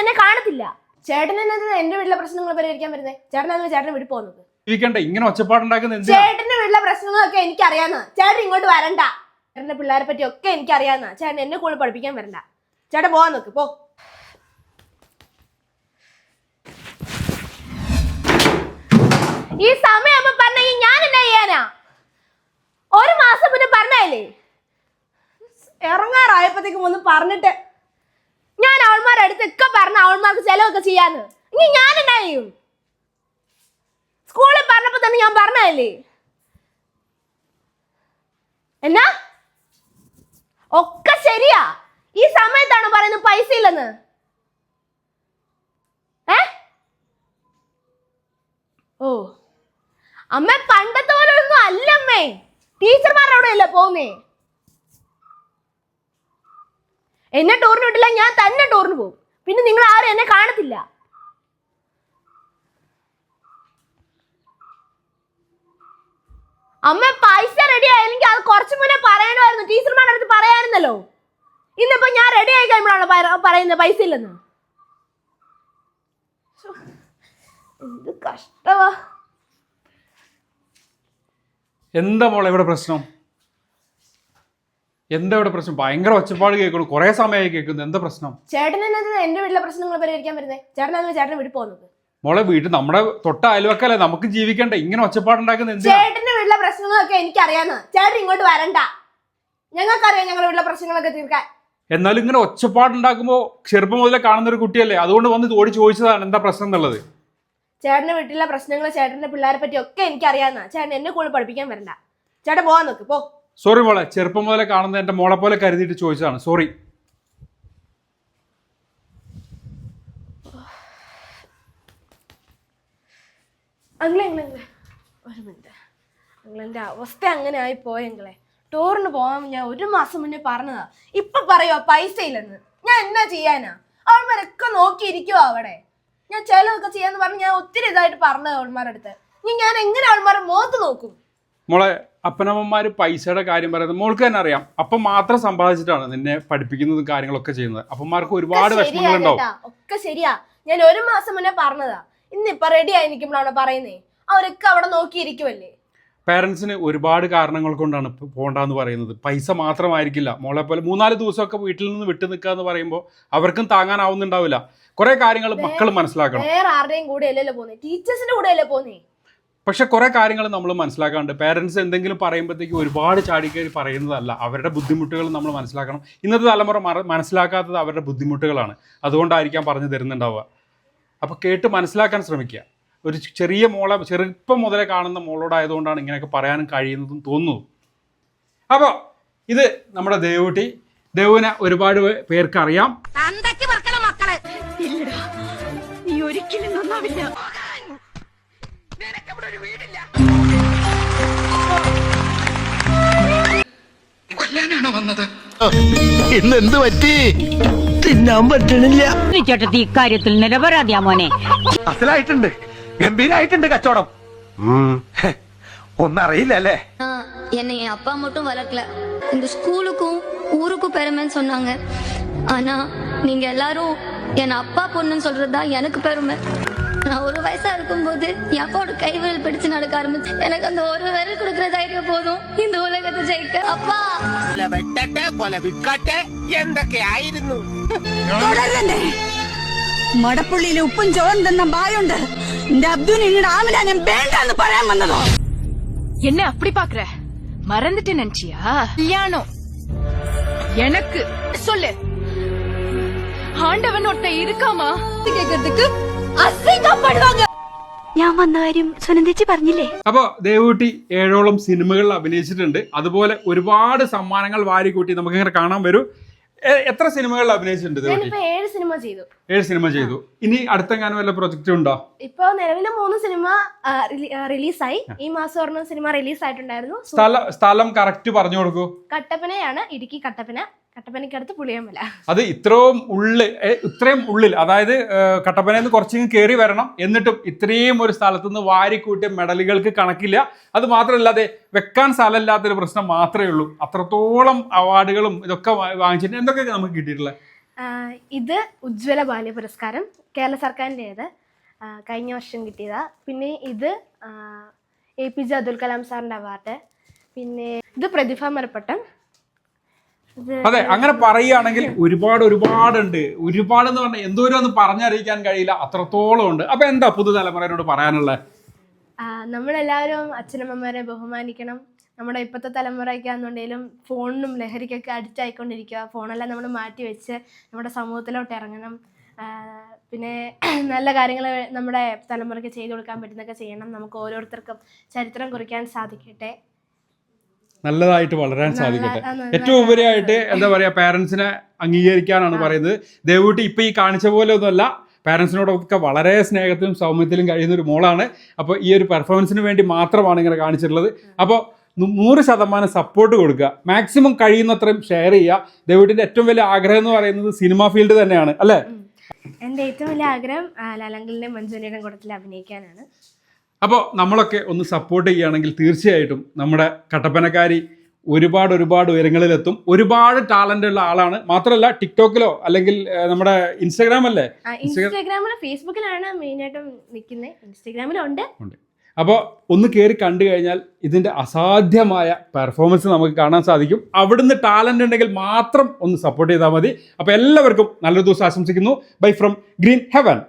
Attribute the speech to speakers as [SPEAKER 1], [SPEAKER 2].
[SPEAKER 1] എന്നെ കാണത്തില്ല. ചേട്ടൻ എന്നത് എന്റെ വീട്ടിലെ പ്രശ്നങ്ങൾ പരിഹരിക്കാൻ വരുന്നത് ചേട്ടൻ അതിന് ചേട്ടൻ വീട്ടിൽ പോകുന്നത്.
[SPEAKER 2] ഇരിക്കണ്ട ഇങ്ങനെ ഒച്ചപ്പാടുണ്ടാക്കുന്ന എന്തിനാ?
[SPEAKER 1] ചേട്ടന്റെ വീട്ടിലെ പ്രശ്നങ്ങളൊക്കെ എനിക്ക് അറിയാവുന്ന ചേട്ടൻ ഇങ്ങോട്ട് വരണ്ട. ചേട്ടന്റെ പിള്ളേരെ പറ്റി ഒക്കെ എനിക്ക് അറിയാവുന്ന ചേട്ടൻ എന്നെ കൂടുതൽ പഠിപ്പിക്കാൻ വരണ്ട. ചേട്ടൻ പോവാൻ നോക്ക് പോ. ഈ സമയം പറഞ്ഞെങ്കിൽ ഞാൻ എന്നാ ചെയ്യാനാ? ഒരു മാസം മുന്നേ പറഞ്ഞല്ലേ ഇറങ്ങാറായപ്പോഴത്തേക്കും ഒന്ന് പറഞ്ഞിട്ട് ഞാൻ അവന്മാരുടെ അടുത്ത് ഒക്കെ പറഞ്ഞ അവൾമാർക്ക് ചെലവൊക്കെ ചെയ്യാന്ന്. ഇനി ഞാൻ എന്നാ ചെയ്യും? സ്കൂളിൽ പറഞ്ഞപ്പോ തന്നെ ഞാൻ പറഞ്ഞല്ലേ എന്നാ? ഒക്കെ ശരിയാ. ഈ സമയത്താണ് പറയുന്നത് പൈസ ഇല്ലെന്ന്. ഏ? ഓ. അമ്മ പണ്ടത്തെ പോലെ ഒന്നും അല്ലമ്മേ ടീച്ചർമാരവിടെ അല്ലേ പോന്നേ എന്നെ ടൂറിന് വിട്ടില്ല ഞാൻ തന്നെ ടൂറിന് പോകും. പിന്നെ നിങ്ങൾ ആരും എന്നെ കാണത്തില്ല. അമ്മ പൈസ റെഡി ആയില്ലെങ്കിൽ അത് കുറച്ചു മുന്നേ പറയണമായിരുന്നു. ടീച്ചർമാരുടെ അടുത്ത് പറയാനല്ലോ ഇന്നിപ്പോ ഞാൻ റെഡി ആയി കഴിയുമ്പോഴാണ് പറ- പറയുന്നത് പൈസ ഇല്ലെന്ന്? എന്ത് കഷ്ടവാ.
[SPEAKER 2] എന്താ മോളെ ഇവിടെ പ്രശ്നം? എന്താ ഇവിടെ പ്രശ്നം? ഭയങ്കര ഒച്ചപ്പാട് കേൾക്കുന്നു. കുറെ സമയമായി കേൾക്കുന്നു. എന്താ പ്രശ്നം?
[SPEAKER 1] ചേട്ടൻ എന്നത് എന്റെ വീട്ടിലെ പ്രശ്നങ്ങൾ പരിഹരിക്കാൻ വരുന്നത് ചേട്ടൻ അതിന് ചേട്ടൻ വീട്ടിൽ പോകുന്നത്?
[SPEAKER 2] മോളെ വീട്ടിൽ നമ്മുടെ തൊട്ട അയൽവക്കല്ലേ? നമുക്ക് ജീവിക്കണ്ട? ഇങ്ങനെ ഒച്ചപ്പാടുണ്ടാക്കുന്ന എന്തിനാ?
[SPEAKER 1] ചേട്ടന്റെ വീട്ടിലെ പ്രശ്നങ്ങളൊക്കെ എനിക്കറിയാന്ന്. ചേട്ടൻ ഇങ്ങോട്ട് വരണ്ട. ഞങ്ങൾക്കറിയാം ഞങ്ങളുടെ വീട്ടിലെ പ്രശ്നങ്ങളൊക്കെ തീർക്കാൻ.
[SPEAKER 2] എന്നാലും ഇങ്ങനെ ഒച്ചപ്പാടുണ്ടാക്കുമ്പോൾ ചെറുപ്പം മുതലേ കാണുന്ന ഒരു കുട്ടിയല്ലേ? അതുകൊണ്ട് വന്ന് ഓടി ചോദിച്ചതാണ് എന്താ പ്രശ്നം എന്നുള്ളത്.
[SPEAKER 1] ചേട്ടന്റെ വീട്ടിലെ പ്രശ്നങ്ങൾ ചേട്ടന്റെ പിള്ളേരെ പറ്റി ഒക്കെ എനിക്ക് അറിയാവുന്ന ചേട്ടൻ എന്നെ കൂടുതൽ പഠിപ്പിക്കാൻ വരണ്ട. ചേട്ടൻ പോവാൻ നോക്ക് പോ.
[SPEAKER 2] സോറി മോളെ ചെറുപ്പം മുതലേ കാണുന്ന എന്റെ മോളെ പോലെ കരുതിയിട്ട് ചോദിച്ചതാണ്. സോറി
[SPEAKER 1] അങ്ങളെ ഒരു അവസ്ഥ അങ്ങനെ ആയി പോയെങ്കിലേ ടൂറിന് പോകാൻ ഞാൻ ഒരു മാസം മുന്നേ പറഞ്ഞതാ. ഇപ്പൊ പറയുവാ പൈസ ഇല്ലെന്ന്? ഞാൻ എന്നാ ചെയ്യാനാ? അവന്മാരൊക്കെ നോക്കിയിരിക്കുവോ അവിടെ? ഞാൻ ചിലതൊക്കെ ചെയ്യാന്ന് പറഞ്ഞ് ഞാൻ ഒത്തിരി ഇതായിട്ട് പറഞ്ഞത് അവന്മാരുടെ അടുത്ത് ഇനി ഞാൻ എങ്ങനെ അവന്മാരെ മുഖത്ത് നോക്കും?
[SPEAKER 2] മോളെ അപ്പനമ്മമാർ പൈസയുടെ കാര്യം പറയുന്നത് മോൾക്ക് തന്നെ അറിയാം. അപ്പം മാത്രം സമ്പാദിച്ചിട്ടാണ് നിന്നെ പഠിപ്പിക്കുന്നതും കാര്യങ്ങളൊക്കെ ചെയ്യുന്നത്. അപ്പന്മാർക്ക് ഒരുപാട് വിഷമങ്ങളുണ്ടാവും.
[SPEAKER 1] ഒക്കെ ശരിയാ. ഞാൻ ഒരു മാസം മുന്നേ പറഞ്ഞതാ. ഇന്നിപ്പൊ റെഡി ആയി നിൽക്കുമ്പോഴാണ് പറയുന്നേ അവരൊക്കെ അവിടെ നോക്കിയിരിക്കുവല്ലേ?
[SPEAKER 2] പേരൻസിന് ഒരുപാട് കാരണങ്ങൾ കൊണ്ടാണ് ഇപ്പൊ പോണ്ടെന്ന് പറയുന്നത്. പൈസ മാത്രമായിരിക്കില്ല. മോളെ പോലെ മൂന്നാൽ ദിവസമൊക്കെ വീട്ടിൽ നിന്ന് വിട്ടു നിൽക്കുക എന്ന് പറയുമ്പോൾ അവർക്കും താങ്ങാനാവുന്നുണ്ടാവില്ല. കുറെ കാര്യങ്ങൾ മക്കൾ മനസ്സിലാക്കണം.
[SPEAKER 1] വേറെ ആരുടെയും കൂടെ അല്ലല്ലോ പോന്നേ. ടീച്ചേഴ്സിന്റെ കൂടെ അല്ലേ പോന്നേ?
[SPEAKER 2] പക്ഷെ കുറെ കാര്യങ്ങൾ നമ്മൾ മനസ്സിലാക്കാണ്ട് പേരൻസ് എന്തെങ്കിലും പറയുമ്പോഴത്തേക്ക് ഒരുപാട് ചാടിക്കേറി പറയുന്നതല്ല. അവരുടെ ബുദ്ധിമുട്ടുകൾ നമ്മൾ മനസ്സിലാക്കണം. ഇന്നത്തെ തലമുറ മറ- മനസ്സിലാക്കാത്തത് അവരുടെ ബുദ്ധിമുട്ടുകളാണ്. അതുകൊണ്ടായിരിക്കാം പറഞ്ഞു തരുന്നുണ്ടാവുക. അപ്പോൾ കേട്ട് മനസ്സിലാക്കാൻ ശ്രമിക്കുക. ഒരു ചെറിയ മോളെ ചെറുപ്പം മുതലേ കാണുന്ന മോളോടായതുകൊണ്ടാണ് ഇങ്ങനെയൊക്കെ പറയാനും കഴിയുന്നതും തോന്നുന്നു അപ്പോൾ ഇത് നമ്മുടെ ദേവൂട്ടി. ദേവുവിനെ ഒരുപാട് പേർക്ക് അറിയാം.
[SPEAKER 3] തന്തയ്ക്ക് മക്കളെ. മക്കളെ ഇല്ലടാ നീ ഒരിക്കലും നന്നാവില്ല
[SPEAKER 4] ഇന്ന് എന്ത് പറ്റി തിന്നാൻ പറ്റണില്ല
[SPEAKER 5] ചേട്ടത്തി ഇക്കാര്യത്തിൽ നിരപരാധിയാ മോനെ
[SPEAKER 6] അസലായിട്ടുണ്ട് ഗംഭീരായിട്ടുണ്ട് കച്ചവടം ഹെ, ഒന്നറിയില്ല അല്ലേ
[SPEAKER 7] ஆஹ் என்னை என் அப்பா மட்டும் வளர்க்கல இந்த ஸ்கூலுக்கும் ஊருக்கும் பெருமைன்னு சொன்னாங்க ஆனா நீங்க எல்லாரும் என் அப்பா பொண்ணுன்னு சொல்றதுதான் எனக்கு பெருமை நான் ஒரு வயசா இருக்கும்போது என் அப்பாவோட கைவிரல் பிடிச்சு நடக்க ஆரம்பிச்சு. எனக்கு அந்த ஒரு விரல் கொடுக்குற தைரியம் போதும். இந்த உலகத்தை ஜெயிக்க. அப்பா!
[SPEAKER 4] വെട്ടട്ടെ പോലെ വിൽക്കട്ടെ എന്തൊക്കെയായിരുന്നു
[SPEAKER 3] തുടരുന്നേ മടപ്പുള്ളിയിൽ ഉപ്പും ചോറും തിന്ന ബായുണ്ട് എന്റെ അബ്ദു നിങ്ങളുടെ ആമിനാ ഞാൻ വേണ്ടെന്ന് പറയാൻ വന്നതോ
[SPEAKER 8] என்ன அப்படி பாக்குற? மறந்துட்டு நினைச்சியா? கல்யாணம். எனக்கு. சொல்லு. ஆண்டவன் ஒருத்தன் இருக்காமா?
[SPEAKER 1] கேக்குறதுக்கு
[SPEAKER 7] ഞാൻ വന്ന കാര്യം സുനന്ദിച്ചി പറഞ്ഞില്ലേ?
[SPEAKER 2] അപ്പോൾ ദേവൂട്ടി ഏഴോളം സിനിമകളിൽ അഭിനയിച്ചിട്ടുണ്ട്. അതുപോലെ ഒരുപാട് സമ്മാനങ്ങൾ വാരിക്കൂട്ടി നമുക്ക് ഇങ്ങനെ കാണാൻ വരും. എത്ര സിനിമകളിൽ അഭിനയിച്ചിട്ടുണ്ട്
[SPEAKER 1] ഞാനിപ്പോ ഏഴ് സിനിമ ചെയ്തു.
[SPEAKER 2] ഏഴ് സിനിമ ചെയ്തു. ഇനി അടുത്തെങ്ങാനും വല്ല പ്രൊജക്റ്റ് ഉണ്ടോ?
[SPEAKER 1] ഇപ്പൊ നിലവിലെ മൂന്ന് സിനിമ റിലീസായി. ഈ മാസം ഒരെണ്ണം സിനിമ റിലീസ് ആയിട്ടുണ്ടായിരുന്നു
[SPEAKER 2] സ്ഥലം കറക്റ്റ് പറഞ്ഞു കൊടുക്കൂ.
[SPEAKER 1] കട്ടപ്പനയാണ് ഇടുക്കി കട്ടപ്പന. കട്ടപ്പനയ്ക്കടുത്ത് പുളിയമ്പല.
[SPEAKER 2] അത് ഇത്രയും ഉള്ളിൽ ഇത്രയും ഉള്ളിൽ അതായത് കട്ടപ്പനയിൽ നിന്ന് കുറച്ചിങ്ങ് കയറി വരണം. എന്നിട്ടും ഇത്രയും ഒരു സ്ഥലത്ത് നിന്ന് വാരിക്കൂട്ടിയ മെഡലുകൾക്ക് കണക്കില്ല. അത് മാത്രമല്ലാതെ വെക്കാൻ സ്ഥലമില്ലാത്തൊരു പ്രശ്നം മാത്രമേ ഉള്ളൂ. അത്രത്തോളം അവാർഡുകളും ഇതൊക്കെ വാങ്ങിച്ചിട്ട് എന്തൊക്കെ നമുക്ക് കിട്ടിയിട്ടുള്ളത്?
[SPEAKER 1] ഇത് ഉജ്ജ്വല ബാല്യ പുരസ്കാരം കേരള സർക്കാരിന്റേത്. കഴിഞ്ഞ വർഷം കിട്ടിയതാ. പിന്നെ ഇത് A P J Abdul Kalam സാറിന്റെ അവാർഡ്. പിന്നെ ഇത് പ്രതിഭ മരപ്പട്ടം.
[SPEAKER 2] അതെ. അങ്ങനെ പറയുകയാണെങ്കിൽ ഒരുപാട് ഒരുപാടുണ്ട്. ഒരുപാട് എന്ന് പറഞ്ഞാൽ എന്തോരം ഒന്ന് പറഞ്ഞറിയിക്കാൻ കഴിയില്ല. അത്രത്തോളം ഉണ്ട്. അപ്പൊ എന്താ പുതുതലമുറയോട് പറയാനുള്ളത്
[SPEAKER 1] നമ്മളെല്ലാവരും അച്ഛനമ്മമാരെ ബഹുമാനിക്കണം. നമ്മുടെ ഇപ്പോഴത്തെ തലമുറയ്ക്കാന്നുണ്ടെങ്കിലും ഫോണിനും ലഹരിക്കൊക്കെ അഡിക്റ്റ് ആയിക്കൊണ്ടിരിക്കുക ഫോണെല്ലാം നമ്മൾ മാറ്റി വെച്ച് നമ്മുടെ സമൂഹത്തിലോട്ട് ഇറങ്ങണം. പിന്നെ നല്ല കാര്യങ്ങൾ നമ്മുടെ തലമുറയ്ക്ക് ചെയ്തു കൊടുക്കാൻ പറ്റുന്നൊക്കെ ചെയ്യണം. നമുക്ക് ഓരോരുത്തർക്കും ചരിത്രം കുറിക്കാൻ സാധിക്കട്ടെ.
[SPEAKER 2] നല്ലതായിട്ട് വളരാൻ സാധിക്കട്ടെ. ഏറ്റവും ഉപരിയായിട്ട് എന്താ പറയാ പാരന്റ്സിനെ അംഗീകരിക്കാനാണ് പറയുന്നത്. ദേവൂട്ടി ഇപ്പൊ ഈ കാണിച്ച പോലെ ഒന്നുമല്ല പാരന്റ്സിനോടൊക്കെ വളരെ സ്നേഹത്തിലും സൗമ്യത്തിലും കഴിയുന്ന ഒരു മോളാണ്. അപ്പോൾ ഈ ഒരു പെർഫോമൻസിന് വേണ്ടി മാത്രമാണ് ഇങ്ങനെ കാണിച്ചിട്ടുള്ളത്. അപ്പോൾ നൂറ് ശതമാനം സപ്പോർട്ട് കൊടുക്കുക. മാക്സിമം കഴിയുന്നത്രയും ഷെയർ ചെയ്യുക. ദേവൂട്ടിന്റെ ഏറ്റവും വലിയ ആഗ്രഹം എന്ന് പറയുന്നത് സിനിമ ഫീൽഡ് തന്നെയാണ്. അല്ലേ?
[SPEAKER 1] എന്റെ ഏറ്റവും വലിയ ആഗ്രഹം ആ, മഞ്ജുനിയുടെ കൂട്ടത്തിൽ അഭിനയിക്കാനാണ്.
[SPEAKER 2] അപ്പോൾ നമ്മളൊക്കെ ഒന്ന് സപ്പോർട്ട് ചെയ്യുകയാണെങ്കിൽ തീർച്ചയായിട്ടും നമ്മുടെ കട്ടപ്പനക്കാരി ഒരുപാട് ഒരുപാട് ഉയരങ്ങളിലെത്തും. ഒരുപാട് ടാലന്റ് ഉള്ള ആളാണ്. മാത്രമല്ല ടിക്ടോക്കിലോ അല്ലെങ്കിൽ നമ്മുടെ ഇൻസ്റ്റാഗ്രാം അല്ലേ?
[SPEAKER 1] ഇൻസ്റ്റാഗ്രാമിലും ഫേസ്ബുക്കിലാണ് മെയിനായിട്ടും നിൽക്കുന്നത്. ഇൻസ്റ്റാഗ്രാമിലുണ്ട്
[SPEAKER 2] ഉണ്ട്. അപ്പോൾ ഒന്ന് കയറി കണ്ടു കഴിഞ്ഞാൽ ഇതിന്റെ അസാധ്യമായ പെർഫോമൻസ് നമുക്ക് കാണാൻ സാധിക്കും. അവിടുന്ന് ടാലന്റ് ഉണ്ടെങ്കിൽ മാത്രം ഒന്ന് സപ്പോർട്ട് ചെയ്താൽ മതി. അപ്പോൾ എല്ലാവർക്കും നല്ലൊരു ദിവസം ആശംസിക്കുന്നു. Bye from green heaven